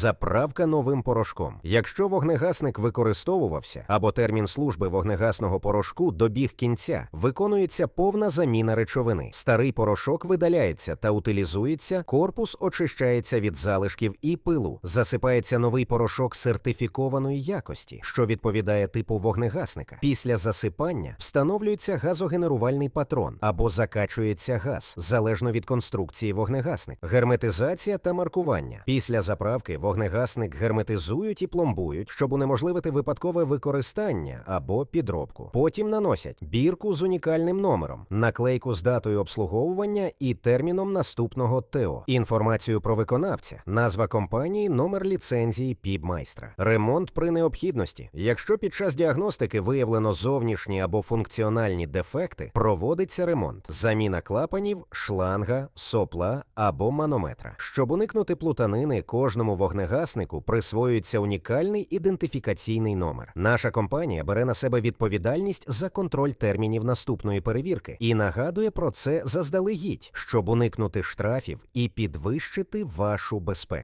заправка новим порошком. Якщо вогнегасник використовувався або термін служби вогнегасного порошку добіг кінця, виконується повна заміна речовини. Старий порошок видаляється та утилізується, корпус очищається від залишків і пилу, засипається новий порошок сертифікованої якості, що відповідає типу вогнегасника. Після засипання встановлюється газогенерувальний патрон або закачується газ, залежно від конструкції вогнегасника. Герметизація та маркування. Після заправки вогнегасник герметизують і пломбують, щоб унеможливити випадкове використання або підробку. Потім наносять бірку з унікальним номером, наклейку з датою обслуговування і терміном наступного ТО, інформацію про виконавця, назва компанії, номер ліцензії пібмайстра, ремонт при необхідності. Якщо під час діагностики виявлено зовнішні або функціональні дефекти, проводиться ремонт, заміна клапанів, шланга, сопла або манометра. Щоб уникнути плутанини, кожному вогнегаснику присвоюється унікальний ідентифікаційний номер. Наша компанія бере на себе відповідальність за контроль термінів наступної перевірки і нагадує про це заздалегідь, щоб уникнути штрафів і підвищити вашу безпеку.